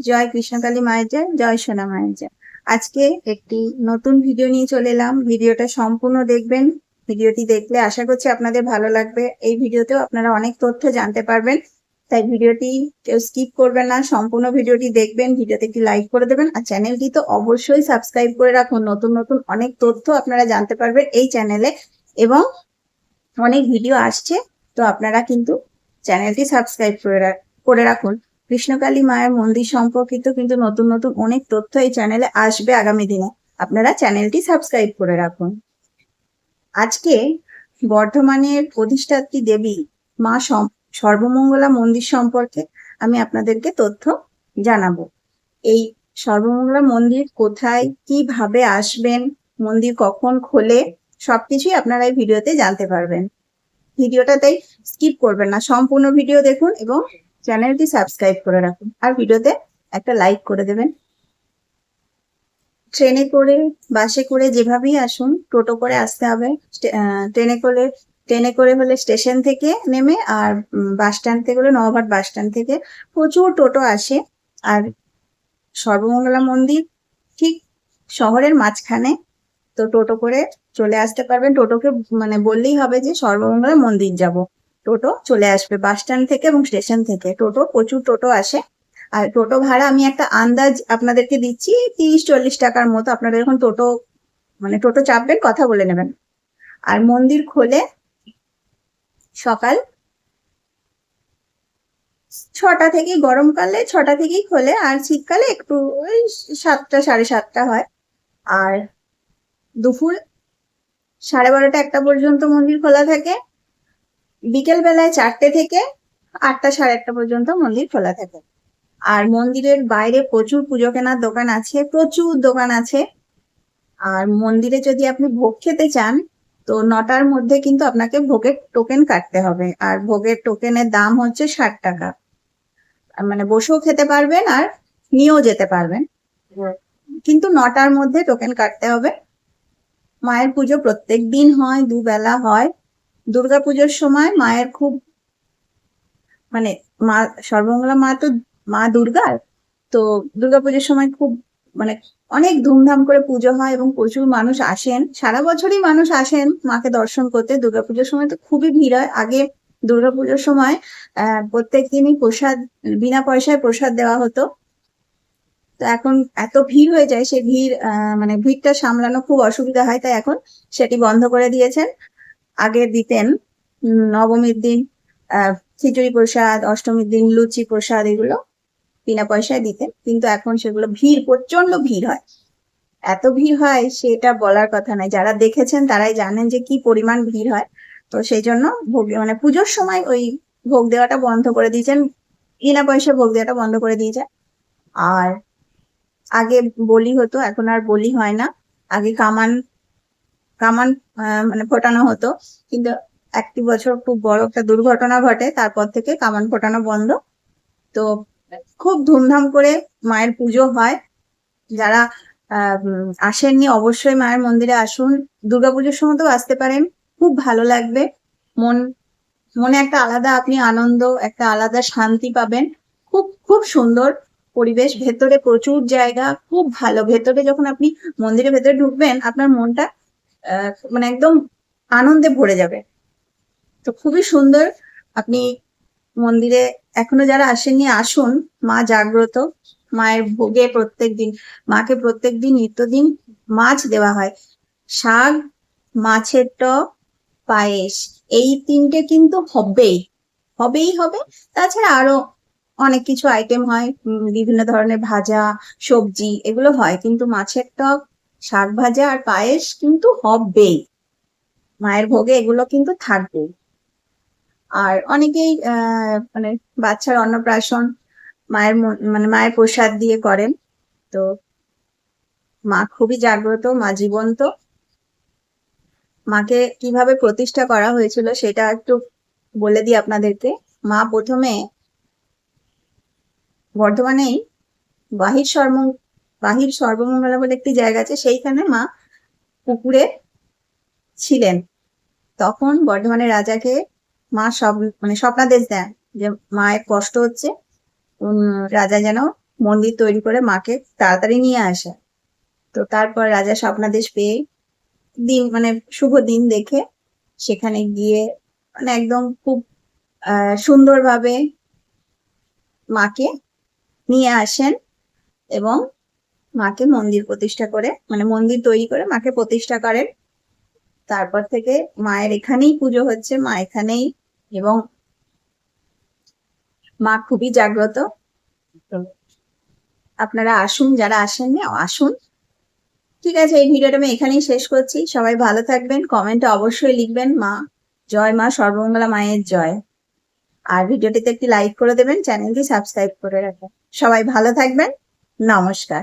জয় কৃষ্ণকালী মায়ের জয় জয় সোনা মায়ের জয়। আজকে একটি নতুন ভিডিও নিয়ে চলে এলাম। ভিডিওটা সম্পূর্ণ দেখবেন। ভিডিওটি দেখলে আশা করছি আপনাদের ভালো লাগবে। এই ভিডিওতেও আপনারা অনেক তথ্য জানতে পারবেন। তাই ভিডিওটি কেউ স্কিপ করবেন না, সম্পূর্ণ ভিডিওটি দেখবেন, ভিডিওতে একটি লাইক করে দেবেন, আর চ্যানেলটি তো অবশ্যই সাবস্ক্রাইব করে রাখুন। নতুন নতুন অনেক তথ্য আপনারা জানতে পারবেন এই চ্যানেলে। এবং অনেক ভিডিও আসছে, তো আপনারা কিন্তু চ্যানেলটি সাবস্ক্রাইব করে রাখ- করে রাখুন। কৃষ্ণকালী মায়ের মন্দির সম্পর্কিত কিন্তু নতুন নতুন অনেক তথ্য এই চ্যানেলে আসবে আগামী দিনে। আপনারা চ্যানেলটি সাবস্ক্রাইব করে রাখুন। আজকে বর্ধমানের অধিষ্ঠাত্রী দেবী মা সর্বমঙ্গলা মন্দির সম্পর্কে আমি আপনাদেরকে তথ্য জানাব। এই সর্বমঙ্গলা মন্দির কোথায়, কীভাবে আসবেন, মন্দির কখন খোলে, সবকিছুই আপনারা এই ভিডিওতে জানতে পারবেন। ভিডিওটা তাই স্কিপ করবেন না, সম্পূর্ণ ভিডিও দেখুন এবং চ্যানেলটি সাবস্ক্রাইব করে রাখুন আর ভিডিওতে একটা লাইক করে দেবেন। ট্রেনে করে, বাসে করে যেভাবেই আসুন, টোটো করে আসতে হবে। ট্রেনে করে ট্রেনে করে হলে স্টেশন থেকে নেমে আর বাস স্ট্যান্ড থেকে হলে নবাবহাট বাস স্ট্যান্ড থেকে প্রচুর টোটো আসে। আর সর্বমঙ্গলা মন্দির ঠিক শহরের মাঝখানে। তো টোটো করে চলে আসতে পারবেন। টোটোকে মানে বললেই হবে যে সর্বমঙ্গলা মন্দির যাব। টোটো চলে আসবে বাস স্ট্যান্ড থেকে এবং স্টেশন থেকে। টোটো, প্রচুর টোটো আসে। আর টোটো ভাড়া আমি একটা আন্দাজ আপনাদেরকে দিচ্ছি, তিরিশ, চল্লিশ টাকার মতো। আপনারা যখন টোটো মানে টোটো চাপবেন, কথা বলে নেবেন। আর মন্দির খোলে সকাল ছটা থেকে গরমকালে ছটা থেকেই খোলে। আর শীতকালে একটু ওই সাতটা, সাড়ে সাতটা হয়। আর দুপুর সাড়ে বারোটা একটা পর্যন্ত মন্দির খোলা থাকে। বিকেল বেলায় চারটে থেকে আটটা সাড়ে আটটা পর্যন্ত মন্দির খোলা থাকে। আর মন্দিরের বাইরে প্রচুর পুজো কেনার দোকান আছে, প্রচুর দোকান আছে। আর মন্দিরে যদি আপনি ভোগ খেতে চান, তো নটার মধ্যে কিন্তু আপনাকে ভোগের টোকেন কাটতে হবে। আর ভোগের টোকেনের দাম হচ্ছে ষাট টাকা। মানে বসেও খেতে পারবেন আর নিয়েও যেতে পারবেন। কিন্তু নটার মধ্যে টোকেন কাটতে হবে। মায়ের পুজো প্রত্যেক দিন হয়, দুবেলা হয়। দুর্গা পুজোর সময় মায়ের খুব মানে মা, সর্বমঙ্গলা মা তো, মা দুর্গার, তো দুর্গা পুজোর সময় খুব মানে অনেক ধুমধাম করে পুজো হয় এবং প্রচুর মানুষ আসেন। সারা বছরই মানুষ আসেন মাকে দর্শন করতে। দুর্গা পুজোর সময় তো খুবই ভিড় হয়। আগে দুর্গা পুজোর সময় প্রত্যেক দিনই প্রসাদ, বিনা পয়সায় প্রসাদ দেওয়া হতো। তো এখন এত ভিড় হয়ে যায়, সে ভিড় মানে ভিড়টা সামলানো খুব অসুবিধা হয়। তাই এখন সেটি বন্ধ করে দিয়েছেন। আগে দিতেন নবমীর দিন খিচুড়ি প্রসাদ, অষ্টমীর দিন লুচি প্রসাদ এগুলো বিনা পয়সায় দিতেন, কিন্তু এখন সেগুলো ভিড় প্রচণ্ড ভিড় হয়। এত ভিড় হয় সেটা বলার কথা নয়। যারা দেখেছেন তারাই জানেন যে কি পরিমাণ ভিড় হয়। তো সেই জন্য ভোগ মানে পুজোর সময় ওই ভোগ দেওয়াটা বন্ধ করে দিয়েছেন, বিনা পয়সায় ভোগ দেওয়াটা বন্ধ করে দিয়েছে আর আগে বলি হতো, এখন আর বলি হয় না। আগে কামান কামান মানে ফোটানো হতো। কিন্তু একটি বছর খুব বড় একটা দুর্ঘটনা ঘটে, তারপর থেকে কামান ফোটানো বন্ধ। তো খুব ধুমধাম করে মায়ের পুজো হয়। যারা আসেননি অবশ্যই মায়ের মন্দিরে আসুন। দুর্গাপুজোর সময় তো আসতে পারেন। খুব ভালো লাগবে। মন, মনে একটা আলাদা আপনি আনন্দ, একটা আলাদা শান্তি পাবেন। খুব খুব সুন্দর পরিবেশ। ভেতরে প্রচুর জায়গা, খুব ভালো। ভেতরে যখন আপনি মন্দিরের ভেতরে ঢুকবেন, আপনার মনটা মানে একদম আনন্দে ভরে যাবে। তো খুবই সুন্দর। আপনি মন্দিরে এখনও যারা আসেননি, আসুন। মা জাগ্রত। মায়ের ভোগে প্রত্যেক দিন, মাকে প্রত্যেক দিন নিত্যদিন মাছ দেওয়া হয়। শাক, মাছের টক, পায়েস, এই তিনটে কিন্তু হবেই। হবেই হবে। তাছাড়া আরও অনেক কিছু আইটেম হয়। বিভিন্ন ধরনের ভাজা, সবজি, এগুলো হয়। কিন্তু মাছের টক শাক ভাজা আর পায়েস কিন্তু হবেই। মায়ের ভোগে এগুলো কিন্তু থাকবেই। আর অনেকেই মানে বাচ্চার অন্নপ্রাশন মায়ের মানে মায়ের প্রসাদ দিয়ে করেন। তো মা খুবই জাগ্রত, মা জীবন্ত। মাকে কীভাবে প্রতিষ্ঠা করা হয়েছিল সেটা একটু বলে দিই আপনাদেরকে। মা প্রথমে বর্ধমানেই বাহির সর্ব বাহির সর্বমঙ্গলা বলে একটি জায়গা আছে, সেইখানে মা পুকুরে ছিলেন। তখন বর্ধমানের রাজাকে মা সব মানে স্বপ্নাদেশ দেন যে মায়ের কষ্ট হচ্ছে রাজা যেন মন্দির তৈরি করে মাকে তাড়াতাড়ি নিয়ে আসে। তো তারপর রাজা স্বপ্নাদেশ পেয়ে দিন মানে শুভ দিন দেখে সেখানে গিয়ে মানে একদম খুব সুন্দরভাবে মাকে নিয়ে আসেন এবং মাকে মন্দির প্রতিষ্ঠা করে মানে মন্দির তৈরি করে মাকে প্রতিষ্ঠা করেন। তারপর থেকে মায়ের এখানেই পুজো হচ্ছে, মা এখানেই এবং মা খুবই জাগ্রত। আপনারা আসুন, যারা আসেননি আসুন। ঠিক আছে, এই ভিডিওটা আমি এখানেই শেষ করছি। সবাই ভালো থাকবেন। কমেন্টে অবশ্যই লিখবেন, মা জয়, মা সর্বমঙ্গলা, মায়ের জয়। আর ভিডিওটিতে একটি লাইক করে দেবেন চ্যানেলটি সাবস্ক্রাইব করে রাখবেন। সবাই ভালো থাকবেন। নমস্কার।